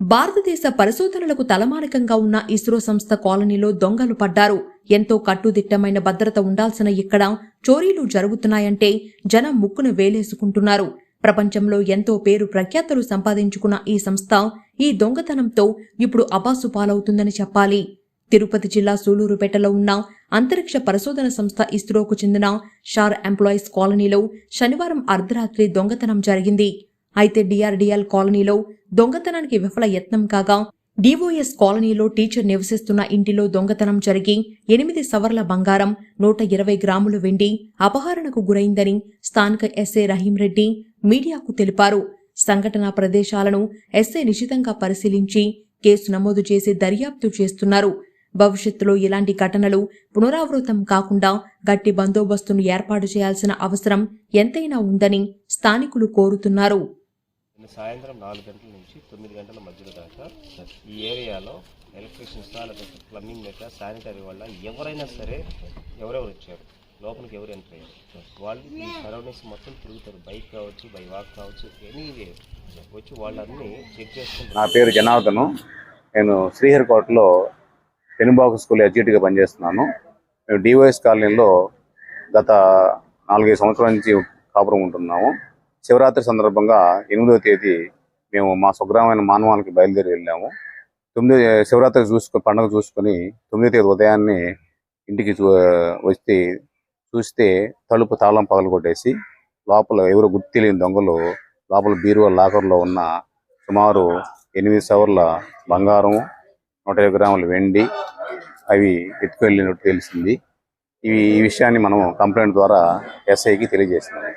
భారతదేశ పరిశోధనలకు తలమానికంగా ఉన్న ఇస్రో సంస్థ కాలనీలో దొంగలు పడ్డారు. ఎంతో కట్టుదిట్టమైన భద్రత ఉండాల్సిన ఇక్కడ చోరీలు జరుగుతున్నాయంటే జనం ముక్కును వేలేసుకుంటున్నారు. ప్రపంచంలో ఎంతో పేరు ప్రఖ్యాతలు సంపాదించుకున్న ఈ సంస్థ ఈ దొంగతనంతో ఇప్పుడు అబాసు పాలవుతుందని చెప్పాలి. తిరుపతి జిల్లా సూలూరుపేటలో ఉన్న అంతరిక్ష పరిశోధన సంస్థ ఇస్రోకు చెందిన షార్ ఎంప్లాయీస్ కాలనీలో శనివారం అర్ధరాత్రి దొంగతనం జరిగింది. అయితే డిఆర్డిఎల్ కాలనీలో దొంగతనానికి విఫల యత్నం కాగా డిఓఎస్ కాలనీలో టీచర్ నివసిస్తున్న ఇంటిలో దొంగతనం జరిగి ఎనిమిది సవర్ల బంగారం నూట ఇరవై గ్రాములు వెండి అపహరణకు గురైందని స్థానిక ఎస్ఏ రహీం రెడ్డి మీడియాకు తెలిపారు. సంఘటనా ప్రదేశాలను ఎస్ఏ నిశితంగా పరిశీలించి కేసు నమోదు చేసి దర్యాప్తు చేస్తున్నారు. భవిష్యత్తులో ఇలాంటి ఘటనలు పునరావృతం కాకుండా గట్టి బందోబస్తును ఏర్పాటు చేయాల్సిన అవసరం ఎంతైనా ఉందని స్థానికులు కోరుతున్నారు. సాయంత్రం నాలుగు గంటల నుంచి తొమ్మిది గంటల మధ్యలో దాకా ఈ ఏరియాలో ఎలక్ట్రీషియన్స్ లేకపోతే ప్లంబింగ్ లేక శానిటరీ వల్ల ఎవరైనా సరే ఎవరెవరు వచ్చారు లోపలికి ఎవరు ఎంటర్ అయ్యారు? వాళ్ళు ఈ సరౌండింగ్స్ మొత్తం తిరుగుతారు. బైక్ కావచ్చు బై వాక్ కావచ్చు ఎనీవే వచ్చి వాళ్ళన్నీ చెక్ నా పేరు జనార్దను. నేను శ్రీహరికోటలో పెనుబాకు స్కూల్ ఎడ్జిటీగా పనిచేస్తున్నాను. మేము డివైఎస్ కాలనీలో గత నాలుగైదు సంవత్సరాల నుంచి కాపురం ఉంటున్నాము. శివరాత్రి సందర్భంగా ఎనిమిదవ తేదీ మేము మా స్వగ్రామైన మానవానికి బయలుదేరి వెళ్ళాము. తొమ్మిది శివరాత్రి చూసుకొని పండుగ చూసుకొని తొమ్మిదో తేదీ ఉదయాన్నే ఇంటికి చూ వచ్చి చూస్తే తలుపు తాళం పగలగొట్టేసి లోపల ఎవరు గుర్తు తెలియని దొంగలు లోపల బీరువా లాకర్లో ఉన్న సుమారు ఎనిమిది సవర్ల బంగారం నూట గ్రాముల వెండి అవి ఎత్తుకెళ్ళినట్టు తెలిసింది. ఇవి ఈ విషయాన్ని మనం కంప్లైంట్ ద్వారా ఎస్ఐకి తెలియజేసినాము